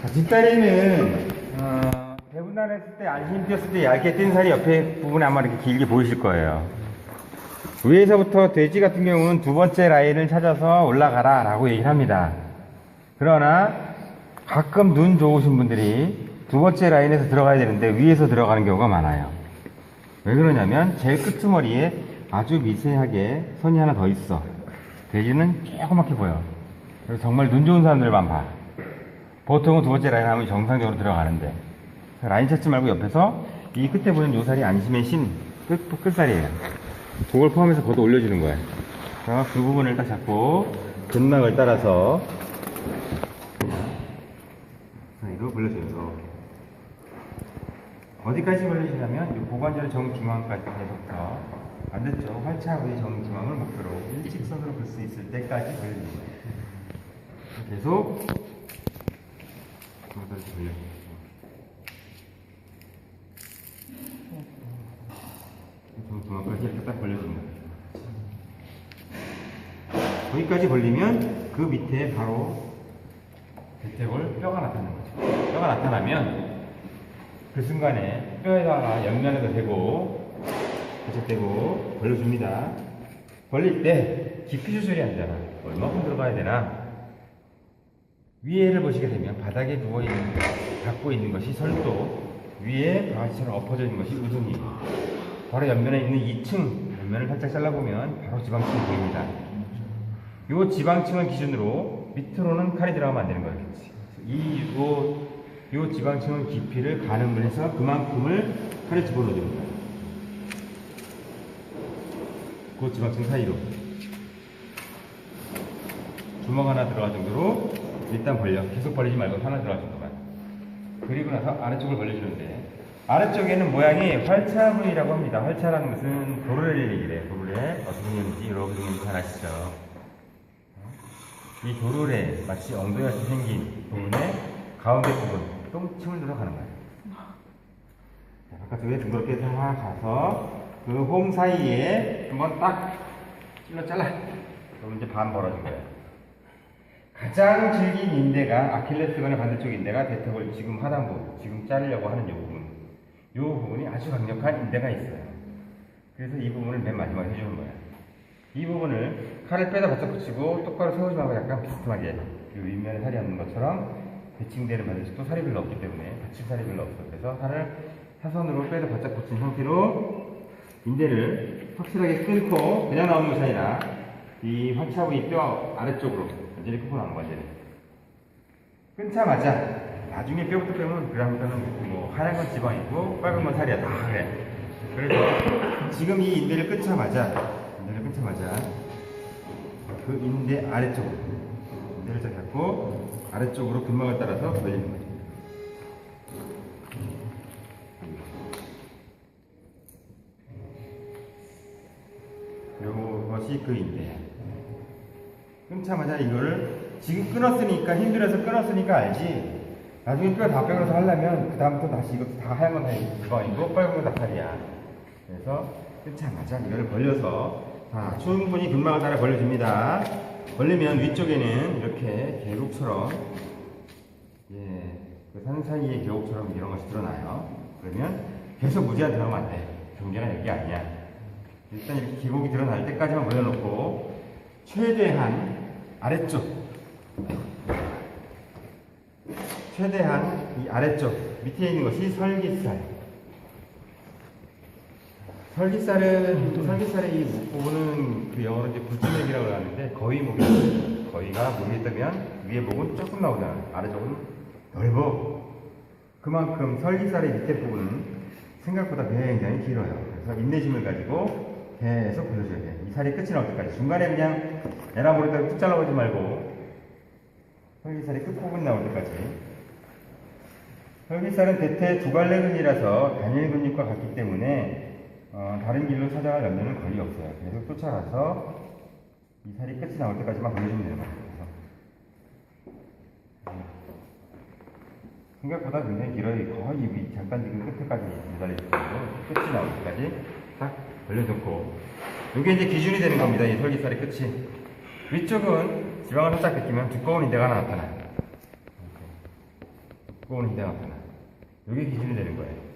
자, 뒷다리는 어, 배분단 했을 때 안심 뛰었을 때 얇게 뜬 살이 옆에 부분에 아마 이렇게 길게 보이실 거예요. 위에서부터 돼지 같은 경우는 두 번째 라인을 찾아서 올라가라 라고 얘기를 합니다. 그러나 가끔 눈 좋으신 분들이 두 번째 라인에서 들어가야 되는데 위에서 들어가는 경우가 많아요. 왜 그러냐면 제일 끄트머리에 아주 미세하게 선이 하나 더 있어. 돼지는 조그맣게 보여. 그래서 정말 눈 좋은 사람들만 봐. 보통은 두 번째 라인 하면 정상적으로 들어가는데 라인 찾지 말고 옆에서 이 끝에 보는 요 살이 안심의 신 끝, 끝살이에요. 그걸 포함해서 걷어 올려주는 거예요. 자, 그 부분을 딱 잡고 근막을 따라서 사이로 벌려줘요. 어디까지 벌려주냐면 이 고관절 정중앙까지 해서부터 반대쪽 활차부의 정중앙을 목표로 일직선으로 볼 수 있을 때까지 벌려줍니다. 계속 고관절 벌려줍니다. 정중앙까지 이렇게 딱 벌려줍니다. 거기까지 벌리면 그 밑에 바로 대퇴골 뼈가 나타나는 거죠. 뼈가 나타나면 그 순간에 뼈에다가 옆면에도 대고 대책대고 벌려줍니다. 벌릴 때 깊이 조절이 안 되나 얼마큼 들어가야 되나 위에를 보시게 되면 바닥에 누워 있는 닿고 있는 것이 설도 위에 바가지처럼 엎어져 있는 것이 우등이 바로 옆면에 있는 2층 옆면을 살짝 잘라보면 바로 지방층이 보입니다. 요 지방층을 기준으로 밑으로는 칼이 들어가면 안 되는 거예요. 이, 요, 요 지방층은 깊이를 가늠을 해서 그만큼을 칼에 집어넣어줍니다. 그 지방층 사이로. 주먹 하나 들어갈 정도로 일단 벌려. 계속 벌리지 말고 하나 들어갈 정도만. 그리고 나서 아래쪽을 벌려주는데, 아래쪽에는 모양이 활차부위라고 합니다. 활차라는 것은 도르래 얘기래요. 도르래. 어떻게 생겼는지 여러분들 잘 아시죠? 이 도르래 마치 엉덩이같이 생긴 부분의 가운데 부분 똥침을 들어가는 거예요. 자, 바깥쪽에 둥그렇게 다 가서 그 홈 사이에 한번 딱 찔러 잘라. 그럼 이제 반 벌어진 거예요. 가장 질긴 인대가 아킬레스건의 반대쪽 인대가 대퇴골 지금 하단부 지금 자르려고 하는 이 부분. 이 부분이 아주 강력한 인대가 있어요. 그래서 이 부분을 맨 마지막에 해주는 거예요. 이 부분을 칼을 빼다 바짝 붙이고 똑바로 세우지 말고 약간 비스듬하게 이 윗면에 살이 없는 것처럼 대칭되는 면에서 또 살이 별로 없기 때문에 받칠 살이 별로 없어 그래서 살을 사선으로 빼다 바짝 붙인 상태로 인대를 확실하게 끊고 그냥 나오는 것이 아니라 이 활차부위 뼈 아래쪽으로 완전히 끊고 나오는 거지 끊자마자 나중에 뼈부터 빼면 그다음부터는 뭐 하얀 건 지방이고 빨간 건 살이야 다 그래 그래서 지금 이 인대를 끊자마자 인대를 끊자마자 그 인대 아래쪽으로 인대를 딱 잡고 아래쪽으로 근막을 따라서 돌리는 거죠. 요것이 그 인대야. 끊자마자 이거를 지금 끊었으니까 힘들어서 끊었으니까 알지. 나중에 뼈 다 빼고서 하려면 그 다음부터 다시 이것도 다 하얀 건다 이거 빨간 건다 살이야. 그래서 끊자마자 이거를 벌려서 자 충분히 근막을 따라 벌려줍니다. 벌리면 위쪽에는 이렇게 계곡처럼 예, 그 산 사이에 계곡처럼 이런 것이 드러나요. 그러면 계속 무제한 들어가면 안 돼. 경계가 여기 아니야. 일단 이렇게 계곡이 드러날 때까지만 벌려놓고 최대한 아래쪽. 최대한 이 아래쪽 밑에 있는 것이 설기살. 설기살은 설기살의 이 목부분은 그 영어로 이제 굴주맥이라고 하는데 거의 목이 거의가 목이 뜨면 위에 목은 조금 나오잖아 아래쪽은 넓어. 그만큼 설기살의 밑에 부분은 생각보다 굉장히 길어요. 그래서 인내심을 가지고 계속 벌려줘야 돼. 이 살이 끝이 나올 때까지. 중간에 그냥 에라모리다가 뚝 잘라버리지 말고 설기살이 끝부분 나올 때까지 설기살은 대퇴 두 갈래 근이라서 단일 근육과 같기 때문에 어, 다른 길로 찾아갈 염려는 거의 없어요. 계속 쫓아가서 이 살이 끝이 나올 때까지만 걸려주면 되는 거예요. 생각보다 굉장히 길어요. 거의 위 잠깐 지금 끝에까지 매달려 있고 끝이 나올 때까지 딱 벌려놓고 이게 이제 기준이 되는 겁니다. 이 설기살의 끝이 위쪽은 지방을 살짝 벗기면 두꺼운 인대가 나타나요. 두꺼운 인대가 나타나. 이게 기준이 되는 거예요.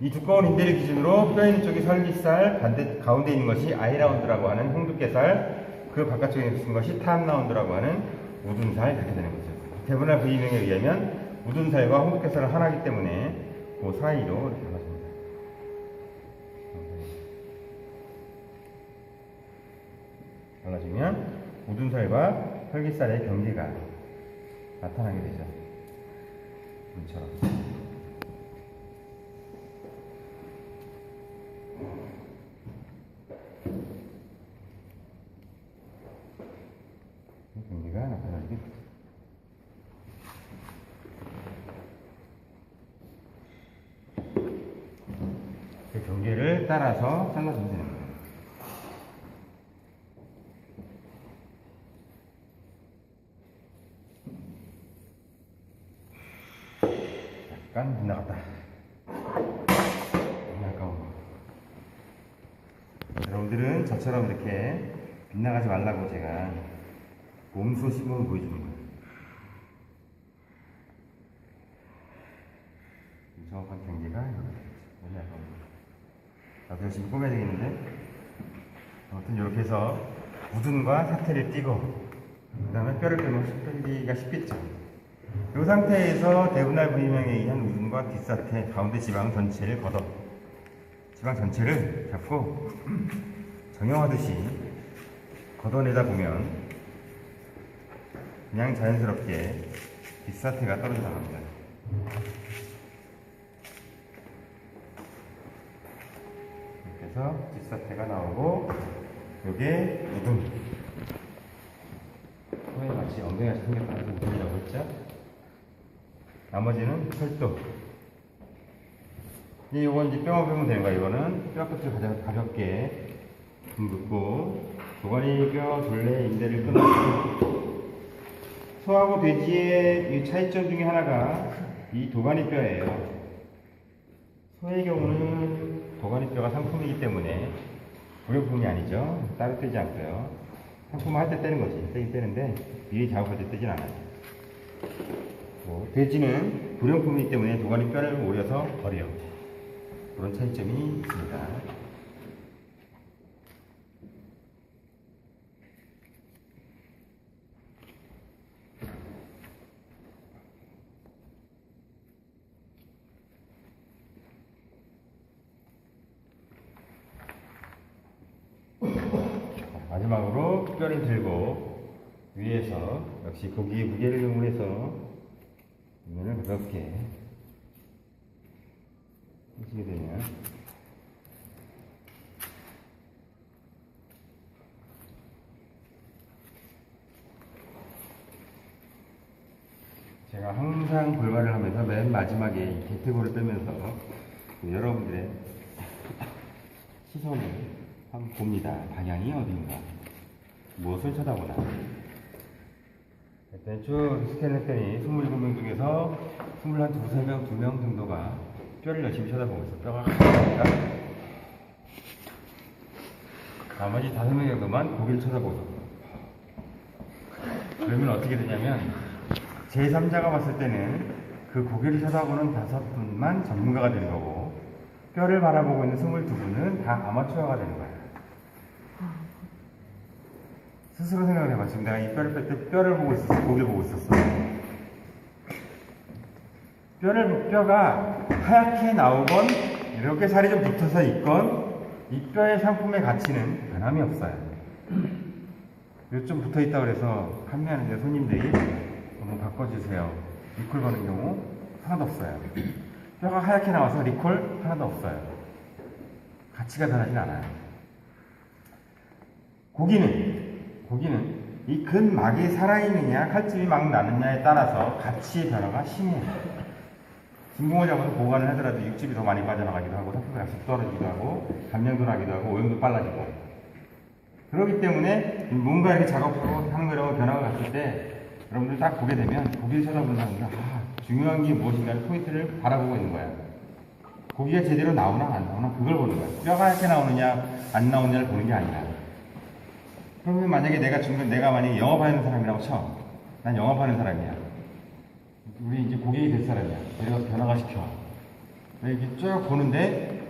이 두꺼운 인대를 기준으로 뼈 있는 쪽이 설기살, 반대 가운데 있는 것이 아이라운드라고 하는 홍두깨살, 그 바깥쪽에 있는 것이 탑라운드라고 하는 우둔살 이렇게 되는 거죠. 대분할 부위명에 의하면 우둔살과 홍두깨살은 하나이기 때문에 그 사이로 이렇게 가십니다. 달라지면 우둔살과 설기살의 경계가 나타나게 되죠. 이처럼. 그 따라서 되는 거예요. 약간 빗나갔다. 아까운 거. 여러분들은 저처럼 이렇게 빗나가지 말라고 제가 몸소 시범을 보여주는 거예요. 이 정확한 경계가 아까운 거. 나도 열심히 꾸며야 되겠는데 아무튼 이렇게 해서 우둔과 사태를 띄고 그 다음에 뼈를 빼면 빼기가 쉽겠죠 이 상태에서 대분할 부위명에 의한 우둔과 뒷사태 가운데 지방 전체를 걷어 지방 전체를 잡고 정형하듯이 걷어내다 보면 그냥 자연스럽게 뒷사태가 떨어져 나갑니다. 이렇게 해서 뒷사태가 나오고 요게 우둔 코에 마치 엉덩이가 생겼다는 우둔이라고 했죠 나머지는 철도 이제 요건 이제 뼈만 빼면 되는 거야 이거는 뼈 끝을 가장 가볍게 둥긋고 도가니 뼈 둘레 인대를 끊어서 소하고 돼지의 이 차이점 중에 하나가 이 도가니 뼈예요 소의 경우는 도가니 뼈가 상품이기 때문에 불용품이 아니죠. 따로 떼지 않고요. 상품 할 때 떼는 거지. 떼긴 떼는데 미리 작업할 때 떼진 않아요. 뭐, 돼지는 불용품이기 때문에 도가니 뼈를 오려서 버려요. 그런 차이점이 있습니다. 자, 마지막으로 뼈를 들고 위에서 역시 고기의 무게를 이용해서 이면을 가볍게 해주게 되면 제가 항상 골반을 하면서 맨 마지막에 이 개태고를 빼면서 그 여러분들의 시선을 한번 봅니다. 방향이 어딘가. 무엇을 쳐다보나. 일단 쭉 스캔했더니 27명 중에서 21, 2명, 2명 정도가 뼈를 열심히 쳐다보고 있어. 뼈가 크니까. 나머지 5명 정도만 고기를 쳐다보고. 그러면 어떻게 되냐면 제3자가 봤을 때는 그 고기를 쳐다보는 다섯 분만 전문가가 되는 거고 뼈를 바라보고 있는 22분은 다 아마추어가 되는 거야. 스스로 생각을 해봐. 지금 내가 이 뼈를 뺄 때 뼈를 보고 있었어. 고기를 보고 있었어. 뼈를, 뼈가 하얗게 나오건 이렇게 살이 좀 붙어서 있건 이 뼈의 상품의 가치는 변함이 없어요. 좀 붙어 있다 그래서 판매하는 데 손님들이 한번 바꿔주세요. 리콜 거는 경우 하나도 없어요. 뼈가 하얗게 나와서 리콜 하나도 없어요. 가치가 변하진 않아요. 고기는 고기는 이 근막이 살아있느냐 칼집이 막 나느냐에 따라서 가치의 변화가 심해요. 진공을 잡아서 보관을 하더라도 육즙이 더 많이 빠져나가기도 하고 상품의 가치도 떨어지기도 하고 감량도 나기도 하고 오염도 빨라지고 그렇기 때문에 뭔가 이렇게 작업하고 하는 거라고 변화가 갔을 때 여러분들 딱 보게 되면 고기를 쳐다본다는 게 아, 중요한 게 무엇인가를 포인트를 바라보고 있는 거야. 고기가 제대로 나오나 안 나오나 그걸 보는 거야. 뼈가 이렇게 나오느냐 안 나오느냐를 보는 게 아니라. 그러면 만약에 내가 중간 내가 만약에 영업하는 사람이라고 쳐. 난 영업하는 사람이야. 우리 이제 고객이 될 사람이야. 내가 변화가 시켜. 이렇게 쭉 보는데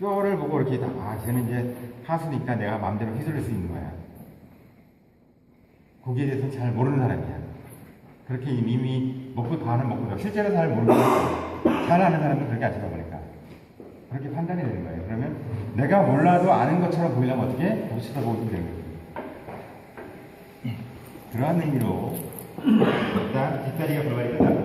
뼈를 보고 이렇게 다, 아, 쟤는 이제 하수니까 내가 마음대로 휘둘릴 수 있는 거야. 거기에 대해서 잘 모르는 사람이야. 그렇게 이미 먹고 다는 먹고 실제로 잘 모르고 잘 아는 사람은 그렇게 안 쳐다보니까 그렇게 판단이 되는 거예요. 그러면 내가 몰라도 아는 것처럼 보이려면 어떻게 보고 쳐다보고 되는 거예요. 그러한 의미로 일